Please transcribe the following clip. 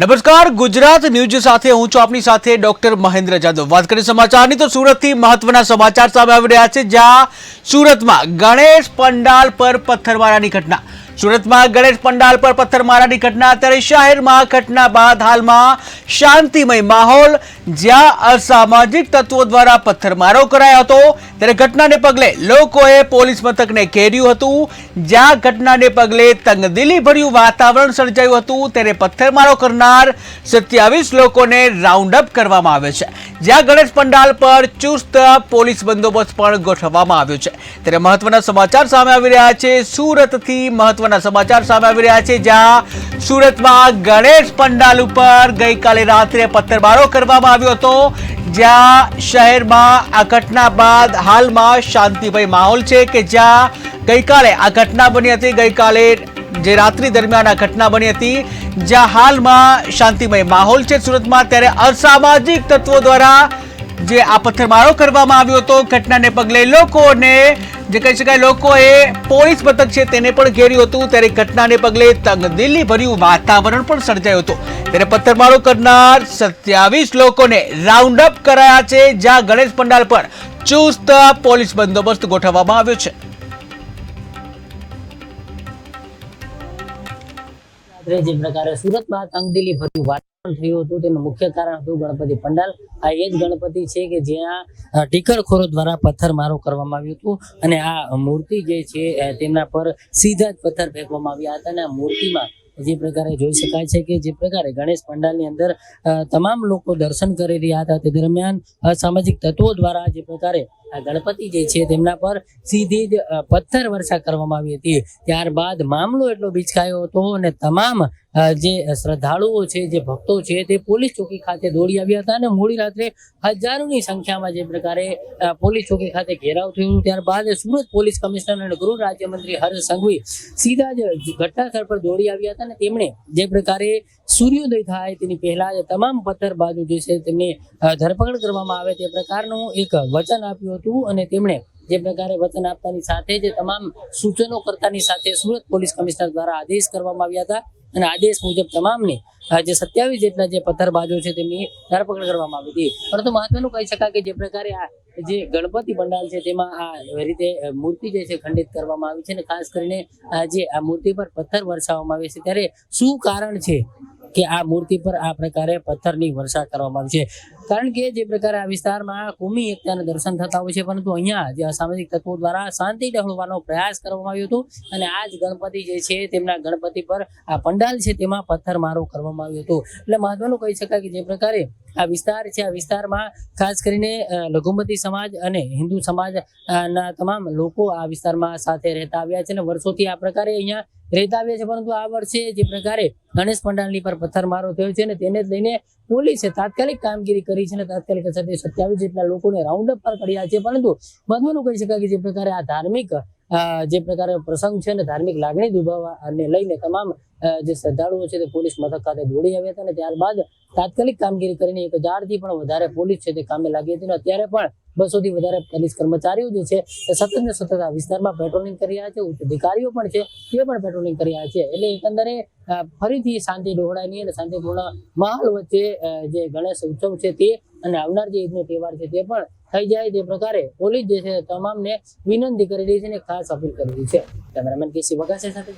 નમસ્કાર, ગુજરાત ન્યૂઝ સાથે હું છું આપની સાથે ડોક્ટર મહેન્દ્ર જાદવ. વાત કરીએ સમાચારની તો સુરતથી મહત્વના સમાચાર સામે આવી રહ્યા છે, જ્યાં સુરતમાં ગણેશ પંડાલ પર પથ્થરમારાની ઘટના. સુરતમાં ગણેશ પંડાલ પર પથ્થરમારાની ઘટના અત્યારે શહેરમાં ઘટના બાદ હાલમાં શાંતિમય માહોલ, જ્યાં અસામાજિક તત્વો દ્વારા પથ્થરમારો કરાયો હતો. ત્યારે ઘટનાને પગલે લોકોએ પોલીસ મથકને ઘેર્યું હતું. જ્યાં ઘટનાને પગલે તંગદિલી ભર્યું વાતાવરણ સર્જાયું હતું. ત્યારે પથ્થરમારો કરનાર સત્યાવીસ લોકોને રાઉન્ડ અપ કરવામાં આવ્યો છે. જ્યાં ગણેશ પંડાલ પર ચુસ્ત પોલીસ બંદોબસ્ત પણ ગોઠવવામાં આવ્યો છે. ત્યારે મહત્વના સમાચાર સામે આવી રહ્યા છે. સુરતથી મહત્વના સમાચાર સામે આવી રહ્યા છે, જ્યાં સુરતમાં ગણેશ પંડાલ ઉપર ગઈકાલે રાત્રે પથ્થરમારો કરવામાં આવ્યો હતો, જ્યાં શહેરમાં આ ઘટના બાદ હાલમાં શાંતિમય માહોલ છે કે જ્યાં ગઈકાલે આ ઘટના બની હતી, ગઈકાલે જે રાત્રિ દરમિયાન આ ઘટના બની હતી, જ્યાં હાલમાં શાંતિમય માહોલ છે સુરતમાં, ત્યારે અસામાજિક તત્વો દ્વારા જે આ પથ્થરમારો કરવામાં આવ્યો હતો, ઘટનાને પગલે લોકોને, જે કહી શકાય, લોકોએ પોલીસ મથક છે તેને પણ ઘેર્યું હતું. ત્યારે ઘટનાને પગલે તંગદિલી ભર્યું વાતાવરણ પણ સર્જાયું હતું. ત્યારે પથ્થરમારો કરનાર સત્યાવીસ લોકોને રાઉન્ડ અપ કરાયા છે, જ્યાં ગણેશ પંડાલ પર ચુસ્ત પોલીસ બંદોબસ્ત ગોઠવવામાં આવ્યો છે. જે પ્રકારે સુરતમાં તંગદિલી ભર્યું થયું હતું, તેનું મુખ્ય કારણ હતું ગણપતિ પંડાલ. આ એ જ ગણપતિ છે કે જ્યાં ટીકરખોરો દ્વારા પથ્થરમારો કરવામાં આવ્યું હતું અને આ મૂર્તિ જે છે તેમના પર સીધા જ પથ્થર ફેંકવામાં આવ્યા હતા અને આ મૂર્તિમાં જે પ્રકારે જોઈ શકાય છે કે જે પ્રકારે ગણેશ પંડાલની અંદર તમામ લોકો દર્શન કરી રહ્યા હતા. તે દરમિયાન અસામાજિક તત્વો દ્વારા જે પ્રકારે આ ગણપતિ જે છે તેમના પર સીધી જ પથ્થર વર્ષા કરવામાં આવી હતી. ત્યારબાદ મામલો એટલો બિચકાયો હતો અને તમામ જે શ્રદ્ધાળુઓ છે, જે ભક્તો છે તે પોલીસ ચોકી ખાતે દોડી આવ્યા હતા અને મોડી રાત્રે હજારોની સંખ્યામાં જે પ્રકારે પોલીસ ચોકી ખાતે ઘેરાવ થયો ત્યારબાદ સુરત પોલીસ કમિશનર અને ગૃહ રાજ્યમંત્રી હર્ષ સંઘવી સીધા જ ઘટના સ્થળ પર દોડી આવ્યા હતા અને તેમણે જે પ્રકારે સૂર્યોદય થાય તેની પહેલા જ તમામ પથ્થરબાજો જે છે તેમની ધરપકડ કરવામાં આવે તે પ્રકારનું એક વચન આપ્યું હતું. અને તેમણે જે પ્રકારે વચન આપતાની સાથે જે તમામ સૂચનો કરતાની સાથે સુરત પોલીસ કમિશનર દ્વારા આદેશ કરવામાં આવ્યા હતા અને આદેશ મુજબ તમામની જે સત્યાવીસ જેટલા જે પથ્થરબાજો છે તેમની ધરપકડ કરવામાં આવી હતી. પરંતુ મહત્વનું કહી શકાય કે જે પ્રકારે આ જે ગણપતિ પંડાલ છે તેમાં આ રીતે મૂર્તિ જે છે ખંડિત કરવામાં આવી છે અને ખાસ કરીને જે આ મૂર્તિ પર પથ્થર વરસાવવામાં આવે છે ત્યારે શું કારણ છે કે આ મૂર્તિ પર આ પ્રકારે પથ્થરની વર્ષા કરવામાં આવી છે? કારણ કે જે પ્રકારે આ વિસ્તારમાં કોમી એકતાના દર્શન થતા હોય છે, પરંતુ અહીંયા જે અસામાજિક તત્વો દ્વારા શાંતિ ડહોળવાનો પ્રયાસ કરવામાં આવ્યો હતો અને આ જ ગણપતિ જે છે, તેમના ગણપતિ પર આ પંડાલ છે, તેમાં પથ્થરમારો કરવામાં આવ્યો હતો. એટલે મહત્વનું કહી શકાય કે જે પ્રકારે આ વિસ્તાર છે, આ વિસ્તારમાં ખાસ કરીને લઘુમતી સમાજ અને હિન્દુ સમાજ ના તમામ લોકો આ વિસ્તારમાં સાથે રહેતા આવ્યા છે અને વર્ષોથી આ પ્રકારે અહીંયા રહેતા આવ્યા છે, પરંતુ આ વર્ષે જે પ્રકારે ગણેશ પંડાલની પર પથ્થરમારો થયો છે અને તેને લઈને પોલીસે તાત્કાલિક કામગીરી કરી છે અને તાત્કાલિક અસરથી સત્યાવીસ જેટલા લોકોને રાઉન્ડ અપ કર્યા છે, પરંતુ મહત્વનું કહી શકાય કે જે પ્રકારે આ ધાર્મિક જે પ્રકારે પ્રસંગ છે અને ધાર્મિક લાગણી દુભાવવાને લઈને તમામ જે શ્રદ્ધાળુઓ છે તે પોલીસ મથક ખાતે દોડી આવ્યા હતા અને ત્યારબાદ તાત્કાલિક કામગીરી કરીને એક હજારથી પણ વધારે પોલીસ છે તે કામે લાગી હતી. અને અત્યારે પણ બસોથી વધારે પોલીસ કર્મચારીઓ જે છે એ સતત ને સતત આ વિસ્તારમાં પેટ્રોલિંગ કરી રહ્યા છે, ઉચ્ચ અધિકારીઓ પણ છે તે પણ પેટ્રોલિંગ કરી રહ્યા છે. એટલે એકંદરે ફરીથી શાંતિ ડહોળાની અને શાંતિપૂર્ણ માહોલ વચ્ચે જે ગણેશ ઉત્સવ છે તે અને આવનાર જે ઈદનો તહેવાર છે તે પણ થઈ જાય તે પ્રકારે પોલીસ જે છે તમામને વિનંતી કરી રહી છે અને ખાસ અપીલ કરી રહી છે. કેમેરામેન કેસી વગાસે સાથે